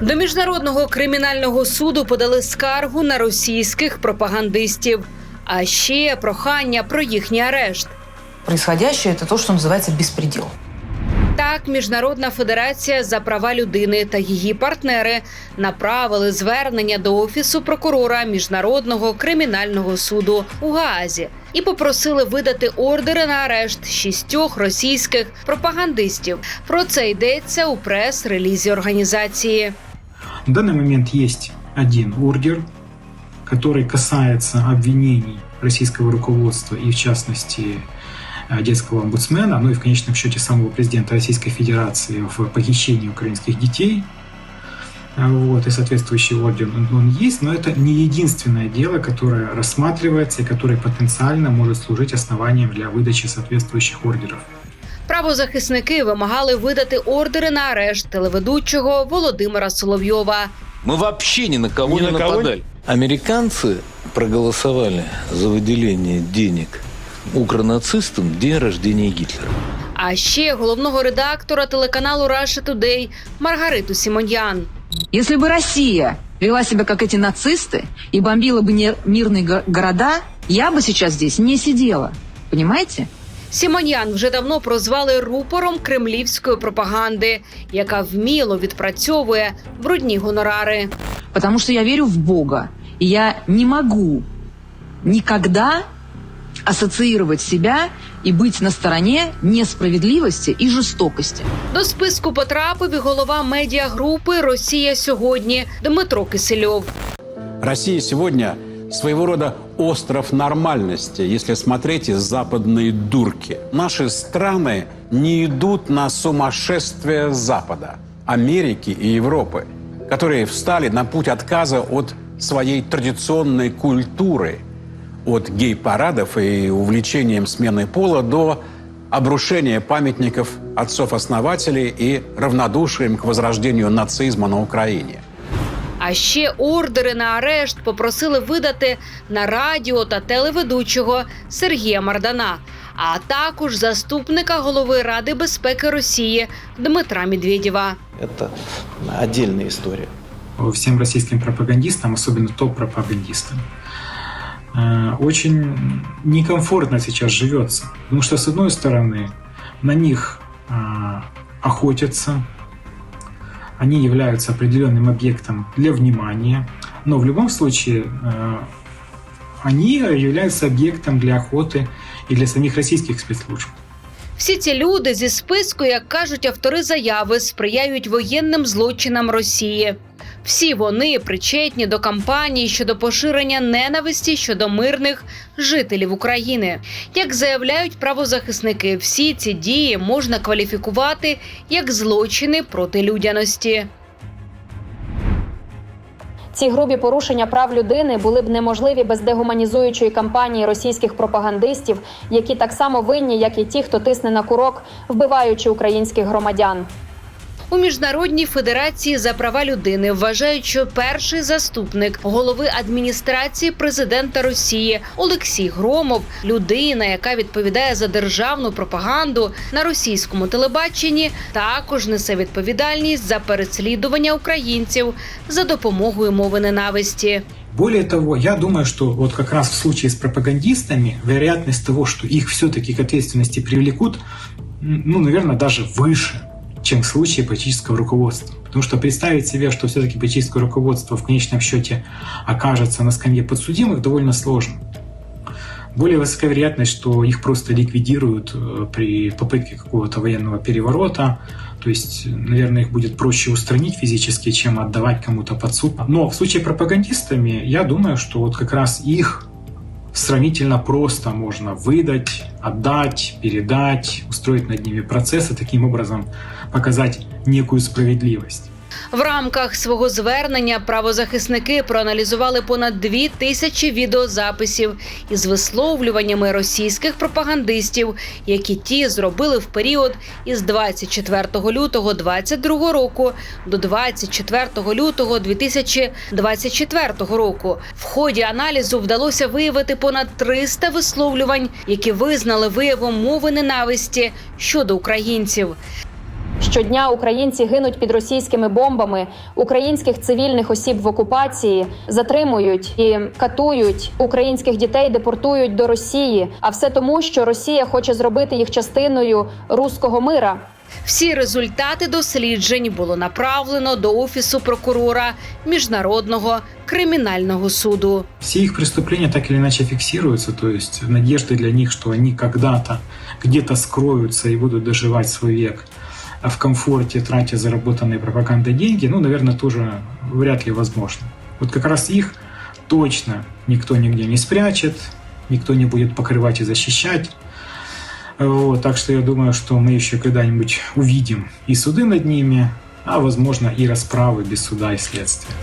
До міжнародного кримінального суду подали скаргу на російських пропагандистів, а ще прохання про їхній арешт. Происходящее это то, что называется беспредел. Так, Міжнародна федерація за права людини та її партнери направили звернення до офісу прокурора міжнародного кримінального суду у Гаазі і попросили видати ордери на арешт шістьох російських пропагандистів. Про це йдеться у прес-релізі організації. В данный момент есть один ордер, который касается обвинений российского руководства и, в частности, э, детского омбудсмена, ну и в конечном счете самого президента Российской Федерации в похищении украинских детей. Э, Вот, и соответствующий ордер он, он есть, но это не единственное дело, которое рассматривается и которое потенциально может служить основанием для выдачи соответствующих ордеров. Правозахисники вимагали видати ордери на арешт телеведучого Володимира Соловйова. Мы вообще ни на кого Ни не на кого нападали. Американцы проголосовали за выделение денег укронацистам в день рождения Гитлера. А ще головного редактора телеканалу Russia Today Маргариту Сімоньян. Если бы Россия вела себя как эти нацисты и бомбила бы не- мирные го- города, я бы сейчас здесь не сидела. Понимаете? Сімоньян вже давно прозвали рупором кремлівської пропаганди, яка вміло відпрацьовує брудні гонорари. Потому что я верю в Бога. И я не могу никогда ассоциировать себя и быть на стороне несправедливости и жестокости. До списку потрапив і голова медіагрупи Росія сьогодні Дмитро Кисельов. Россия сегодня своего рода остров нормальности, если смотреть из западной дурки. Наши страны не идут на сумасшествие Запада, Америки и Европы, которые встали на путь отказа от своей традиционной культуры, от гей-парадов и увлечением смены пола до обрушения памятников отцов-основателей и равнодушием к возрождению нацизма на Украине. А ще ордери на арешт попросили видати на радіо та телеведучого Сергія Мардана, а також заступника голови Ради безпеки Росії Дмитра Медведєва. Это отдельная история. всем российским пропагандистам, особенно топ-пропагандистам, э, очень некомфортно сейчас живется. Потому что, с одной стороны, на них э, охотятся, они являются определенным объектом для внимания, но в любом случае э, они являются объектом для охоты и для самих российских спецслужб. Всі ці люди зі списку, як кажуть автори заяви, сприяють воєнним злочинам Росії. Всі вони причетні до кампанії щодо поширення ненависті щодо мирних жителів України. Як заявляють правозахисники, всі ці дії можна кваліфікувати як злочини проти людяності. Ці грубі порушення прав людини були б неможливі без дегуманізуючої кампанії російських пропагандистів, які так само винні, як і ті, хто тисне на курок, вбиваючи українських громадян. У міжнародній федерації за права людини вважають, що перший заступник голови адміністрації президента Росії Олексій Громов, людина, яка відповідає за державну пропаганду на російському телебаченні, також несе відповідальність за переслідування українців за допомогою мови ненависті. Более того, я думаю, что вот как раз в случае с пропагандистами вероятность того, что их все-таки к ответственности привлекут, ну, наверное, даже выше, чем в случае политического руководства. Потому что представить себе, что все-таки политическое руководство в конечном счете окажется на скамье подсудимых, довольно сложно. Более высока вероятность, что их просто ликвидируют э, при попытке какого-то военного переворота. То есть, наверное, их будет проще устранить физически, чем отдавать кому-то под суд. Но в случае пропагандистами, я думаю, что вот как раз их сравнительно просто можно выдать, отдать, передать, устроить над ними процессы, таким образом показать некую справедливость. В рамках свого звернення правозахисники проаналізували понад дві тисячі відеозаписів із висловлюваннями російських пропагандистів, які ті зробили в період із 24 лютого 2022 року до 24 лютого 2024 року. В ході аналізу вдалося виявити понад 300 висловлювань, які визнали виявом мови ненависті щодо українців. Щодня українці гинуть під російськими бомбами, українських цивільних осіб в окупації затримують і катують українських дітей, депортують до Росії. А все тому, що Росія хоче зробити їх частиною руського мира. Всі результати досліджень було направлено до офісу прокурора міжнародного кримінального суду. Все их преступления так или иначе фиксируются, то есть надежды для них, что они когда-то где-то скроются и будут доживать свой век в комфорте, тратя заработанные пропагандой деньги, ну, наверное, тоже вряд ли возможно. Вот как раз их точно никто нигде не спрячет, никто не будет покрывать и защищать. Вот, так что я думаю, что мы еще когда-нибудь увидим и суды над ними, а возможно и расправы без суда и следствия.